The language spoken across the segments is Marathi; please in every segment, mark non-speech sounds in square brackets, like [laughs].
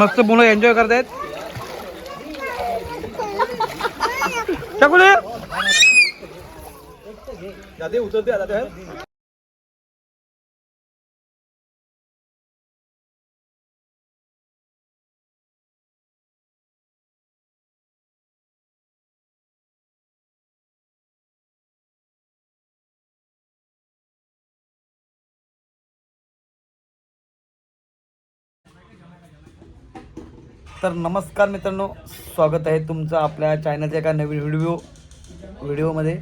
मस्त मुलं एन्जॉय करतायत. चकुले तर नमस्कार मित्रांनो स्वागत आहे तुमचं आपल्या चॅनलच्या एका नवीन व्हिडिओ व्हिडिओमध्ये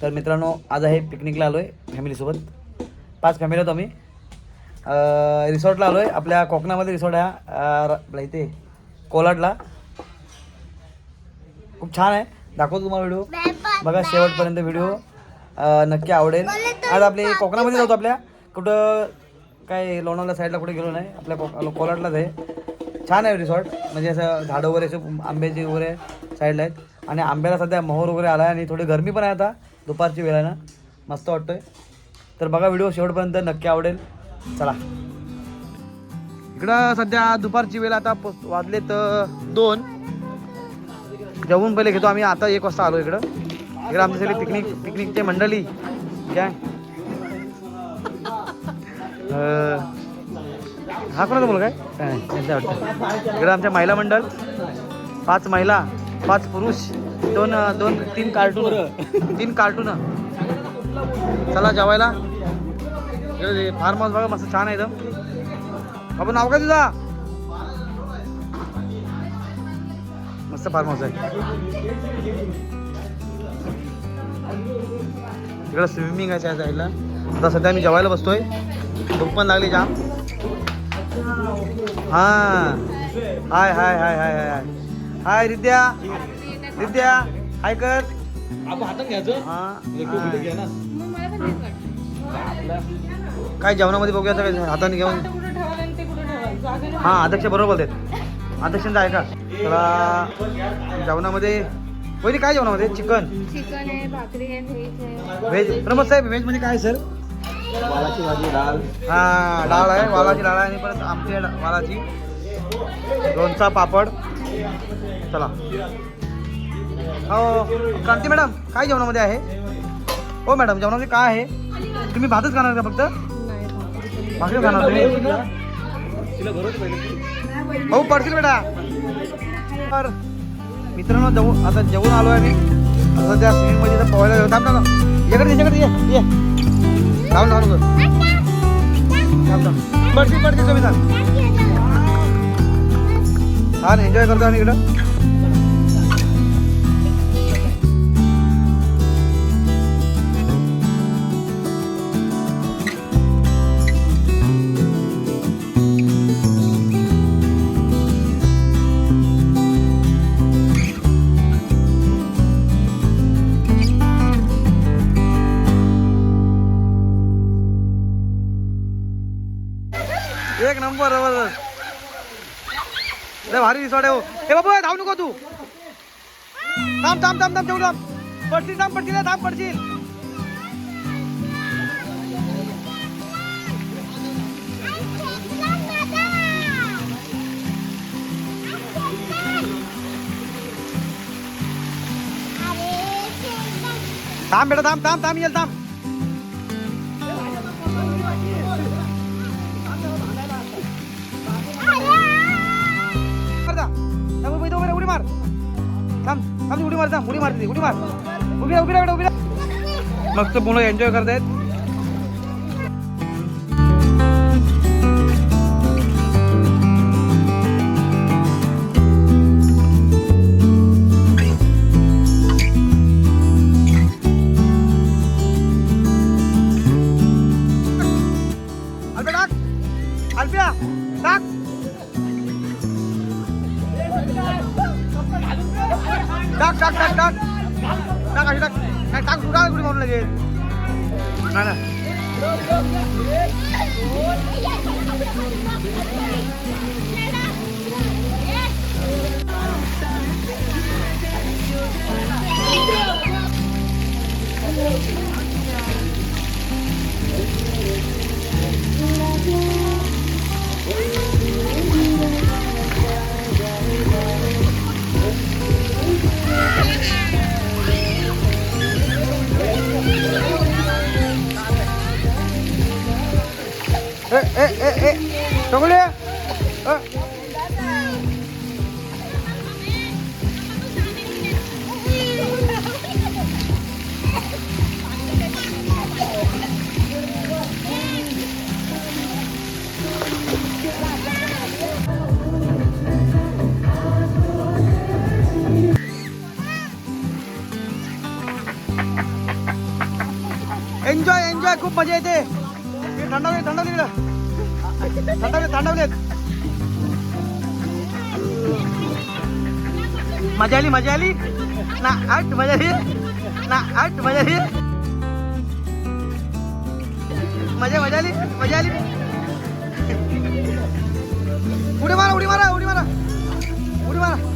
तर मित्रांनो आज आहे पिकनिकला आलो आहे फॅमिलीसोबत पाच फॅमिली होतो आम्ही. रिसॉर्टला आलो आहे आपल्या कोकणामध्ये रिसॉर्ट आहे हा, आपल्या इथे कोलाडला. खूप छान आहे. दाखवतो तुम्हाला व्हिडिओ बघा शेवटपर्यंत व्हिडिओ नक्की आवडेल. आज आपले कोकणामध्ये जातो आपल्या. कुठं काय लोणावल्या साईडला कुठे गेलो नाही. आपल्या को कोलाडलाच आहे. छान आहे रिसॉर्ट म्हणजे असं झाडं वगैरे असे आंब्याचे वगैरे साईडला आहेत. आणि आंब्याला सध्या मोहर वगैरे आला आहे आणि थोडी गरमी पण आहे आता दुपारची वेळ आहे ना. मस्त वाटतोय. तर बघा व्हिडिओ शेवटपर्यंत नक्की आवडेल. चला. इकडं सध्या दुपारची वेळ आता प- वाजलेत दोन. जेवून पहिले घेतो आम्ही. आता एक वाजता आलो इकडं. इकडं आमच्या सगळी पिकनिक पिकनिकचे मंडळी. काय हा कोणाचा मुलगा आहे? काय वाटतं. इकडं आमच्या महिला मंडळ. पाच महिला पाच पुरुष दोन दोन तीन कार्टून तीन कार्टून चला जेवायला. फार्म हाऊस बघा मस्त छान आहे एकदम. आपण नाव काय तुझा? मस्त फार्म हाऊस आहे. इकडं स्विमिंग आहे त्या साईडला आता सध्या मी जेवायला बसतोय. भूक पण लागली जाम. हा. हाय हाय हाय हाय हाय हाय. रिद्या. रिद्या हाय कर. आपण हातात घ्यायचं? हा. लेकरं कुठे घ्या ना. काय जेवणामध्ये बघूया आता काय हाताने घेऊन. हा अध्यक्ष बरोबर बोलतात. अध्यक्षांचं आहे का? जेवणामध्ये. पहिली काय जेवणामध्ये? चिकन. चिकन आहे भाकरी आहे व्हेज प्रमोद साहेब व्हेजमध्ये काय सर? वालाची भाजी डाळ. हा डाळ आहे वालाची डाळ आहे आणि परत आमची वालाची लोणचा पापड. चला. हो क्रांती मॅडम काय जेवणामध्ये आहे? हो मॅडम जेवणामध्ये काय आहे? तुम्ही भातच खाणार का फक्त? नाही भाकरी खाणार तुम्ही? हो भाऊ पडतील बेटा. तर मित्रांनो जाऊ आता जेवून आलो आहे मी आता त्या स्विमिंगमध्ये पोहायला गेलो थांब थांब याकडे याच्याकडे ये. थांब थांब पडतील पडतील तुम्ही थांब छान एन्जॉय करतो आणि इकडं. एक नंबर जबरदस्त. भारी रिसॉर्ट हो. हे बाबू धाव नको तू. थांब थांब थांब थांब ठेवू पडशील थांब पडशील थांब पडशील. थांब बेटा थांब थांब थांब येईल थांब. मारते उडी मार उभी राहा, उभी उभी राहा. मस्त मुलं एन्जॉय करतायत एन्जॉय एन्जॉय खूप मजा येते. हे थंडावले थंडावले इकडं. थंडावले थंडावले. मजा आली मजा आली. ना आठ मजा आली. ना आठ मजा आली. मजा मजा आली मजा आली. उडी मारा उडी मारा उडी मारा. उडी मारा.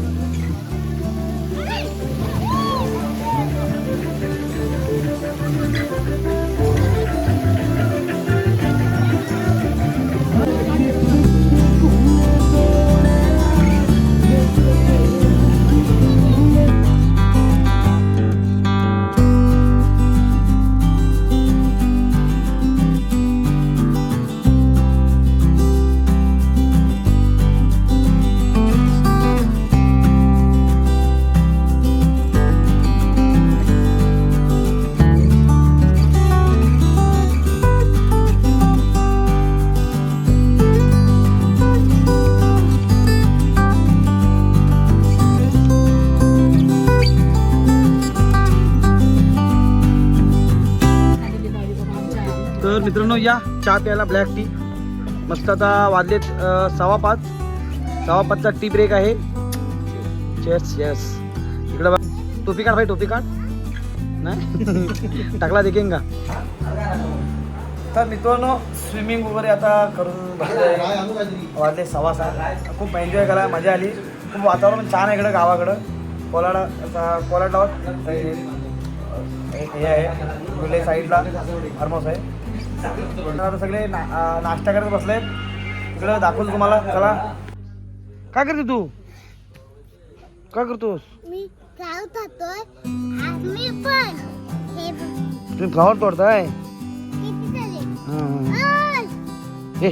मित्रांनो या चहा प्यायला ब्लॅक टी मस्त आता वाजलेत सव्वा पाच. सव्वा पाचचा टी ब्रेक आहे. येस येस इकडं बघ. टोपी काढ भाई टोपी काढ. नाही? [laughs] टाकला देखेन का तर मित्रांनो स्विमिंग वगैरे आता करून वाजले सव्वा सहा खूप एन्जॉय करा मजा आली. खूप वातावरण छान आहे इकडं गावाकडं. कोलाडा आता कोलाडावर हे आहे. गुले साईडला फार्म हाऊस आहे. आता सगळे ना नाश्ता करत बसलेत. इकडं दाखवतो तुम्हाला. चला. काय करते तू? काय करतोस? मी हे तुम्ही फ्लॉवर तोडताय? हां! हे.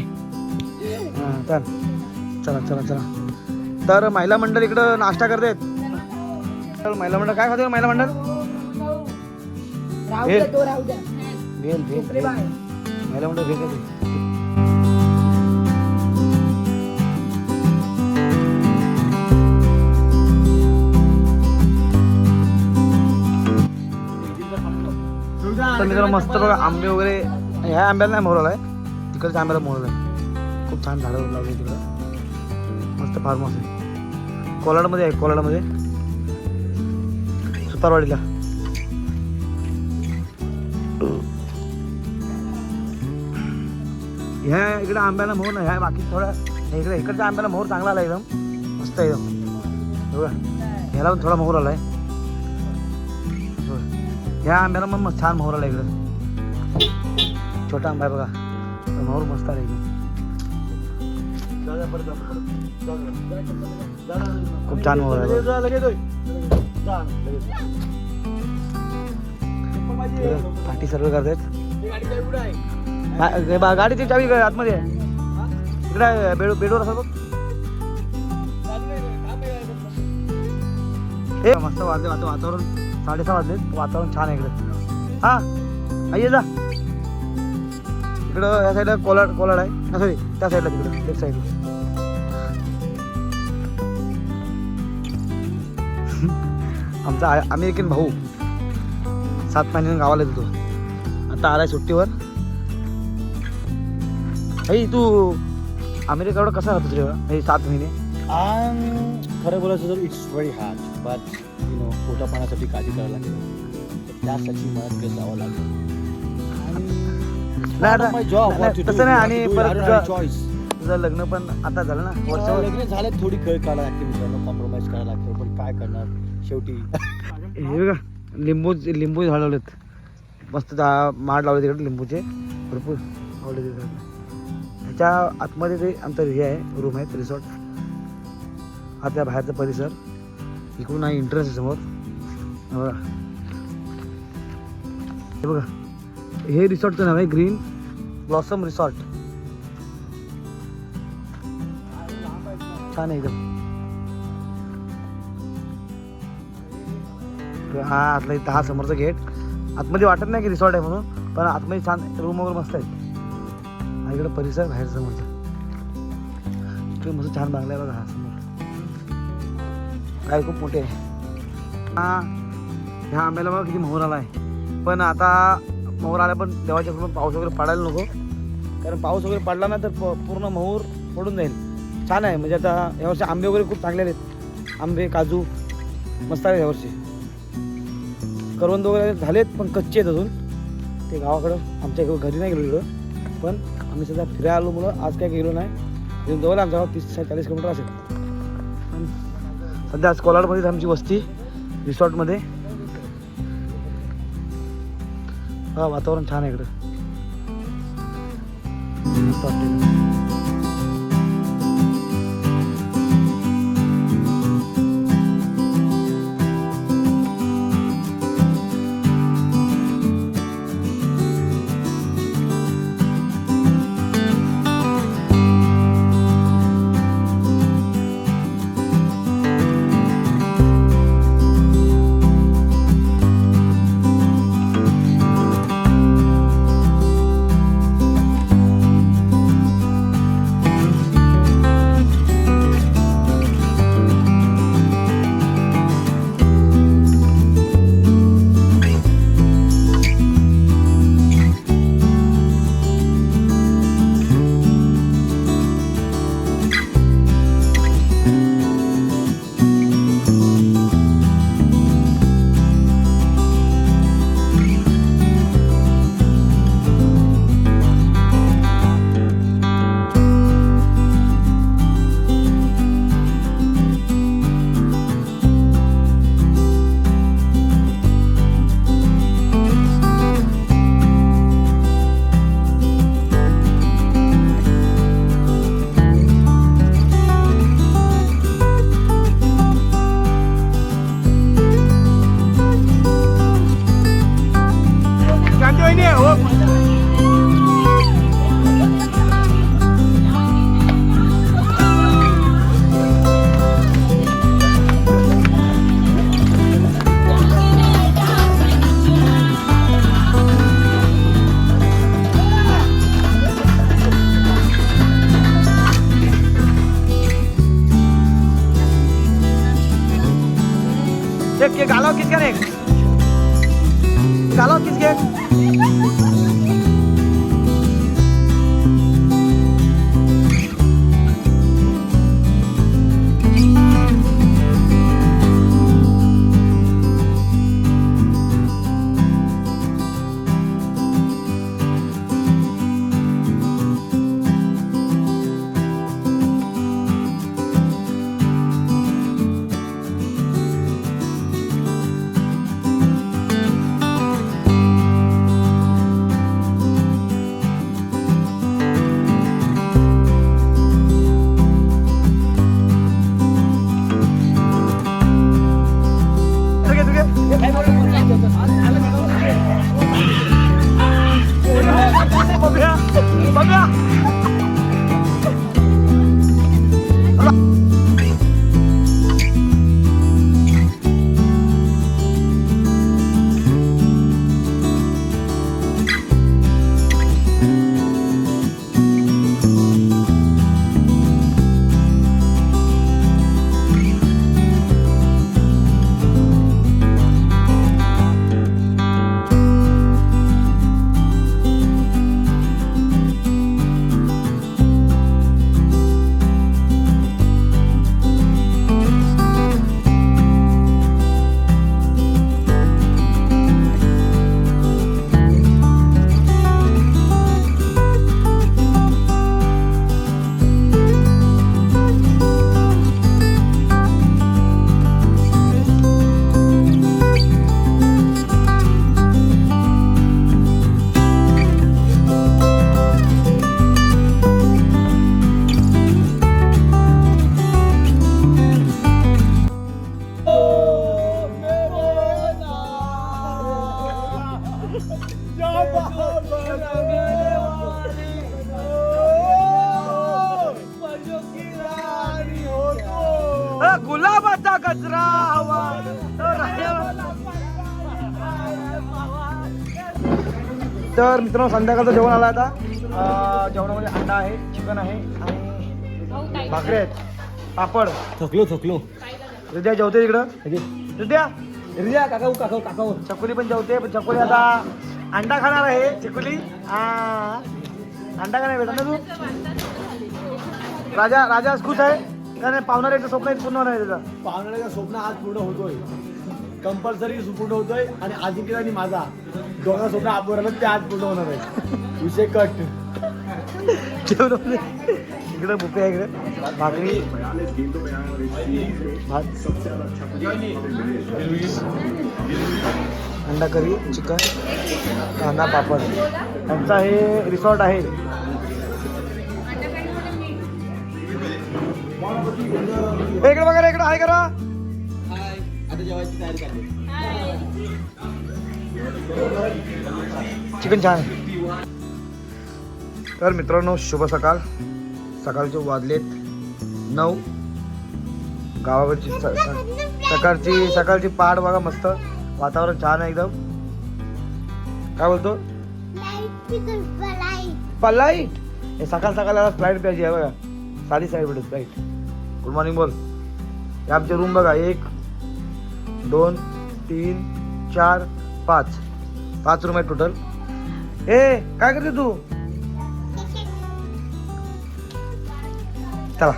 हां चल. चला चला चला. तर महिला मंडळ इकडं नाश्ता करतायत तर महिला मंडळ काय खाते महिला मंडळ? भेल भेल भेल. भेल महिला मंडळ भेल मस्त बघा आंबे वगैरे. ह्या आंब्याला नाही मोहरला आहे. तिकडच्या आंब्याला मोहर आहे. खूप छान झाडं लावली तिकडं. मस्त फार्म हाऊस आहे. कोलाडमध्ये आहे कोलाडमध्ये. सुतारवाडीला. ह्या इकडे आंब्याला मोहर नाही ह्या बाकी थोडा इकडे इकडच्या आंब्याला मोहर चांगला आला एकदम. मस्त आहे एकदम. बघा ह्याला पण थोडा मोहर आलाय. आहे ह्या आंब्याला मग मस्त छान मोहर आला इकडं. छोटा आंबा आहे बघा. मोहर मस्त आला एकदम. खूप छान मोहर आहे पाठी सर्व करतायत. गाडीची चावी आतमध्ये आहे. इकडे बेडू बेडवर असं बघ हे मस्त वाजले वाता वातावरण. साडेसहा वाजले. वातावरण छान आहे इकडे. हा आई ये जा. इकडं या साईडला कोलाड कोलाड आहे. सॉरी त्या साईडला तिकडं लेफ्ट साईडला आमचा अमेरिकन भाऊ सात महिन्यानं गावाला येतो आता आलाय सुट्टीवर. आई तू अमेरिकाकडं कसा राहतो तुझ्या हे सात महिने? खरं बोलायचं तर it's very hard but you know पोटा पाण्यासाठी काळजी लागते तर त्यासाठी मला तिकडे जावं लागेल. जॉब तसं नाही आणि परत चॉईस तुझं लग्न पण आता झालं ना वर्षावर लग्न झाले थोडी कळ काढायला लागते मित्रांनो कॉम्प्रोमाइज करायला लागतं पण काय करणार? शेवटी. हे बघा लिंबू लिंबू झाड लावलेत मस्त माड लावले तिकडे लिंबूचे. भरपूर लावले तिकडे. ह्याच्या आतमध्ये ते आमचं हे आहे रूम आहे रिसॉर्ट हा त्या बाहेरचा परिसर. इकडून आहे एंट्रन्स आहे समोर. हे बघा. हे बघा. हे रिसॉर्टचं नाव आहे ग्रीन ब्लॉसम रिसॉर्ट छान आहे एकदम. हा आतला इथं हा समोरचा गेट आतमध्ये वाटत नाही की रिसॉर्ट आहे म्हणून पण आतमध्ये छान रूम वगैरे मस्त आहेत. इकडं परिसर बाहेर समोरचा इकडे मस्त छान बांगला आहे बघा हा समोर. काय खूप मोठे आहे. हा ह्या आंब्याला बघा किती मोहर आला आहे पण आता मोहर आला पण देवाच्या कृपा पाऊस वगैरे पडायला नको. कारण पाऊस वगैरे पडला ना तर प- पूर्ण मोहर पडून जाईल. छान आहे म्हणजे आता यावर्षी आंबे वगैरे खूप चांगले आहेत. आंबे काजू मस्त आहे यावर्षी करवंद वगैरे झालेत पण कच्चे आहेत अजून. ते गावाकडं आमच्या इकडं घरी नाही गेलो इकडं. पण आम्ही सध्या फिरायला आलो मुलं आज काय गेलो नाही. जवळ आहे आमच्या गाव तीस चाळीस किलोमीटर असेल. सध्या आज कोलाडमध्येच आमची वस्ती रिसॉर्टमध्ये हा वातावरण छान आहे इकडं. गुलाबाचा गजरा हवा तर तर मित्रांनो संध्याकाळचं जेवण आलं आता. अ, जेवणामध्ये अंडा आहे चिकन आहे आणि भाकरी आहेत. पापड. थकलो थकलो. हृदया जेवते तिकडं हृदया रिया काका काका काका चकुली पण जेवते पण चकुली आता अंडा खाणार आहे चकुली. हा अंडा भेटत ना तू? राजा राजा आज खुश आहे? का नाही पाहुणाऱ्याचं स्वप्न आहे पूर्ण नाही त्याचं. पाहुण्याचं स्वप्न आज पूर्ण होतोय. कंपल्सरी पूर्ण होतोय आणि आदित्य आणि माझा. दोघा स्वप्न आपण ते आज पूर्ण होणार आहे. विषय कट जेवण इकडे बुफे आहे इकडे. भाकरी. भात. अंडा करी चिकन कांदा पापड. त्यांचा हे रिसॉर्ट आहे. इकडे बघा इकडे आहे करा. आता जेवायची तयारी चालली चिकन छान आहे. तर मित्रांनो शुभ सकाळ. सकाळचे वाजलेत नऊ. स- सकाळची सकाळची पहाट बघा मस्त. वातावरण छान आहे एकदम. काय बोलतो? लाइट चिकन फ्राय पल्लाईट हे सकाळ सकाळला फ्लाईट आहे बघा. साधी साईड भेटत फ्लाईट गुड मॉर्निंग बोल. हे आमचे रूम बघा. एक दोन तीन चार पाच. पाच रूम आहे टोटल ए काय करते तू? चला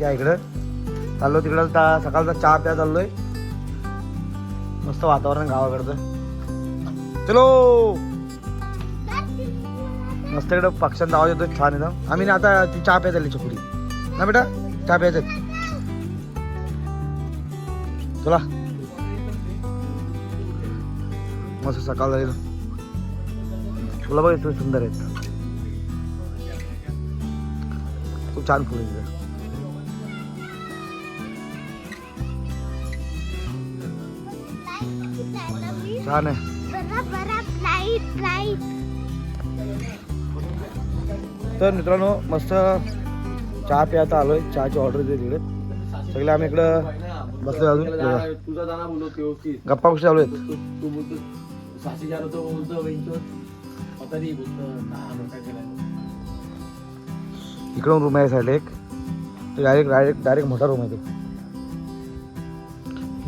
या इकडं. चाललो तिकडं. ता- सकाळचा चहा प्या चाललोय. मस्त वातावरण गावाकडचं. चलो. मस्त इकडं पक्ष्यांचा आवाज येतो छान एकदम. आम्ही ना आता ती चहा प्या चालली चकुली ना बेटा? काय प्यायचं चला. मस्त सकाळ झाली तुला बघ इथं सुंदर आहेत. खूप छान फुलं आहेत. छान आहे. तर मित्रांनो मस्त चहा प्यायचा आलोय चहाची ऑर्डर दिली तिकडे. सगळे आम्ही इकडं बसलो अजून. गप्पा गोष्टी चालू आहेत? इकडून रूम आहे साईडला एक. डायरेक्ट डायरेक्ट डायरेक्ट मोठा रूम आहे तो.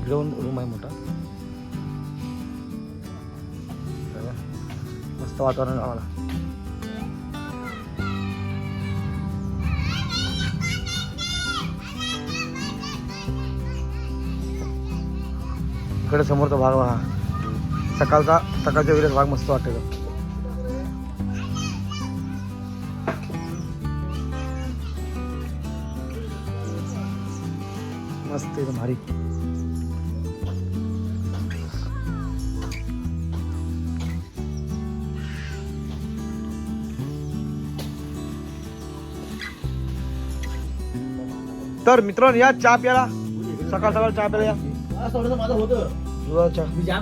इकडून रूम आहे मोठा. मस्त वातावरण गावाला इकडे समोरचा भाग हा सकाळचा सकाळच्या वेळेस भाग मस्त वाटतो मस्त एकदम भारी. तर मित्रांनो या चहा प्याला सकाळ सकाळ चहा प्याला या. माझं होतं. दुधाचा चहा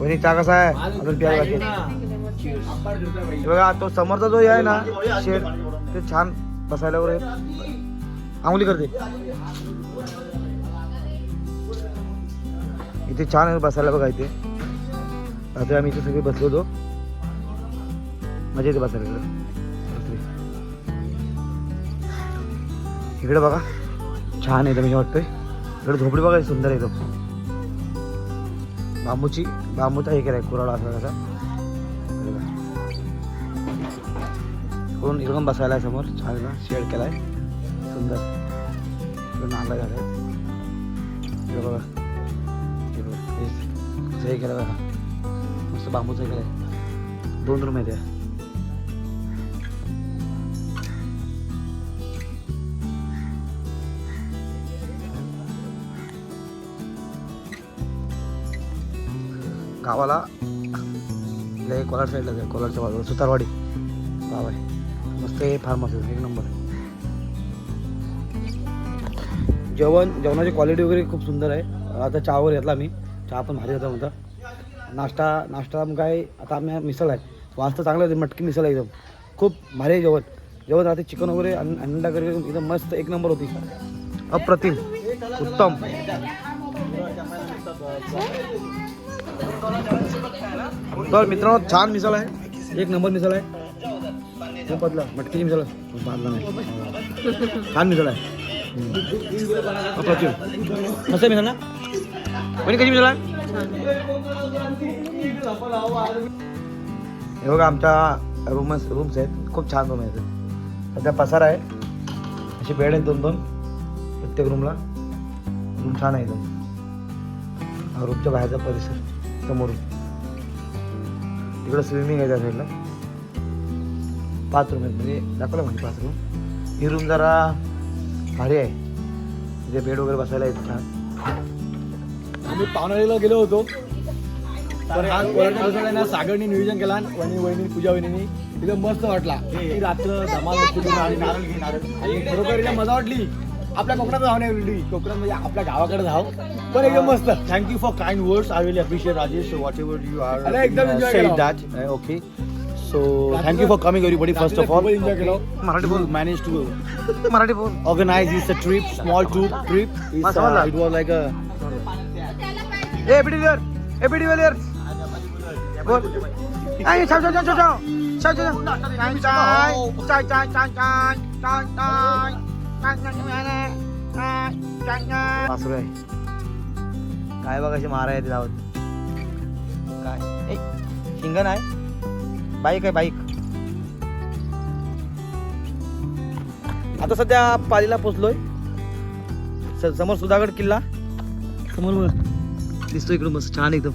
वहिनी चहा कसा आहे? अजून प्यायला काय हे बघा तो समोरचा जो आहे ना शेड ते छान बसायला वगैरे. आंघोळी करते. इथे छान आहे बसायला बघा इथे. रात्री आम्ही इथे सगळे बसलो होतो. मजा येते बसायला इकडे. बघा. छान आहे मी वाटतंय. इकडे झोपडी बघा सुंदर आहे एकदम. बांबूची बांबूचा हे केलाय कुराडा असा कसा हे इकडून बसायला आहे समोर छान शेड केला शेड केलाय. सुंदर. इकडून नाला आहे हे बघा. हे बघा. हे केलं बघा. मस्त बांबूचं हे आहे दोन रूम आहेत गावाला. लय कोलाड साईडला आहे कोलारच्या बाजूला. सुतारवाडी. गाव आहे मस्त हे फार्म हाऊस एक नंबर जेवण जेवणाची क्वालिटी वगैरे खूप सुंदर आहे. आता चहा वगैरे घेतला मी. चहा पण भारी होता म्हणता. नाश्ता नाश्ता मग काय आता आम्ही मिसळ आहे. वाजता चांगलं होते मटकी मिसळ आहे एकदम. खूप भारी आहे जेवण. जेवण रात्री चिकन वगैरे अंडा वगैरे एकदम मस्त एक नंबर होती. अप्रतिम. उत्तम. तर मित्रांनो छान मिसळ आहे. एक नंबर मिसळ आहे. पदला मटकीची मिसळ. बांधला नाही. छान मिसळ आहे. कसं अप्रतिम मस्त आहे मिसळ ना? कोणी कधी मिसळ आहे? हे बघा आमच्या रूमच रूम्स आहेत. खूप छान रूम आहेत. सध्या पसार आहे. असे बेड आहेत दोन दोन प्रत्येक रूमला. रूम छान आहे एकदम. रूमच्या बाहेरचा परिसर. समोरून. तिकडं स्विमिंग आहे त्या साईडला पाच रूम आहेत म्हणजे दाखवलं म्हणजे पाच रूम ही रूम जरा भारी आहे. तिथे बेड वगैरे बसायला येत छान आम्ही पावनाळीला गेलो होतो. तर ना सागरनी नियोजन केला आणि वहिनी पूजा वहिनी एकदम मस्त वाटला. ती रात्र धमाल होती आणि आणि खरोखर मजा वाटली. आपल्या कोकणात नाही कोकणात म्हणजे आपल्या गावाकडे जाऊ पण एकदम मस्त Thank you for kind words. I really appreciate Rajesh. So whatever you are अरे, एकदम uh, enjoy said केलं. that. Uh, okay. So thank you for coming, everybody. First of all, enjoy केलं मराठी बोल you managed to मराठी बोल organize this uh, trip, small tour trip. It's, Mashallah. uh, it was like a a BD where a BD where बोल आई छाव छाव छाव छाव छाव छाव छाव चाय चाय चाय चाय चाय चाय चाय चाय वासरू आहे काय बघा अशी मारा येते धावत काय? ए शिंगण आहे? बाईक आहे बाईक. आता सध्या पालीला पोचलोय. समोर सुधागड किल्ला. समोर दिसतो इकडून मस्त छान एकदम.